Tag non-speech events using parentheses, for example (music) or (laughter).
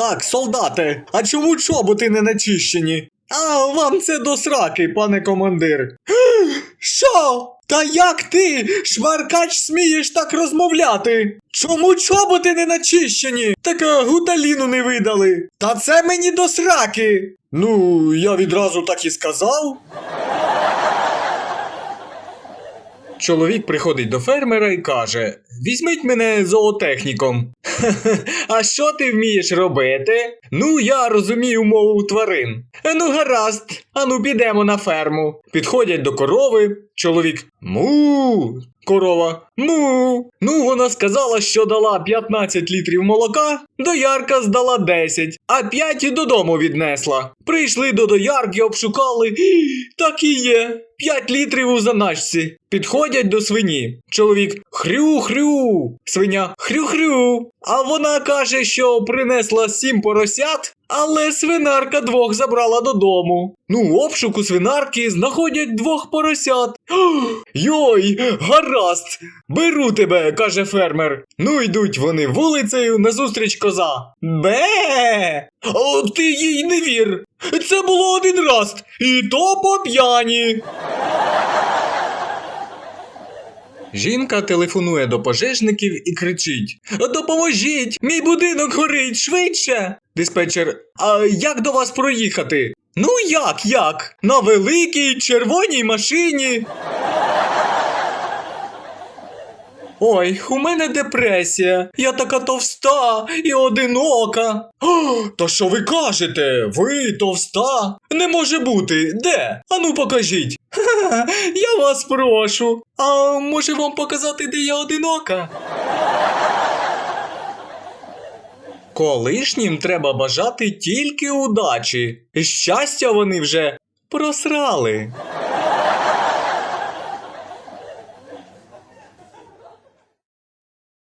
Так, солдати, а чому чоботи не начищені? А вам це до сраки, пане командир. (gasps) Що? Та як ти, шмаркач, смієш так розмовляти? Чому чоботи не начищені? Так гуталіну не видали. Та це мені до сраки. Ну, я відразу так і сказав. Чоловік приходить до фермера і каже: Візьміть мене зоотехніком. (laughs) А що ти вмієш робити? Ну, я розумію мову тварин. «Е, Ну, гаразд, ану підемо на ферму. Підходять до корови. Чоловік му. Корова му. Ну, вона сказала, що дала 15 літрів молока, доярка здала 10, а 5 і додому віднесла. Прийшли до доярки, обшукали. «Гі, (gasps) Так і є. 5 літрів у заначці. Підходять до свині. Чоловік хрю-хрю. Свиня хрю-хрю. А вона каже, що принесла сім поросят, але свинарка двох забрала додому. Ну, обшук у свинарки знаходять двох поросят. (gasps) Йой, гаразд, беру тебе, каже фермер. Ну йдуть вони вулицею назустріч коза. Бе. О, ти їй не вір. Це було один раз, і то по п'яні. Жінка телефонує до пожежників і кричить: Допоможіть! Мій будинок горить швидше! Диспетчер, а як до вас проїхати? Ну як, як? На великій червоній машині. Ой, у мене депресія. Я така товста і одинока. О, та що ви кажете? Ви товста? Не може бути. Де? Ану покажіть. (laughs) Я вас прошу. А може вам показати, де я одинока? Колишнім треба бажати тільки удачі. Щастя вони вже просрали.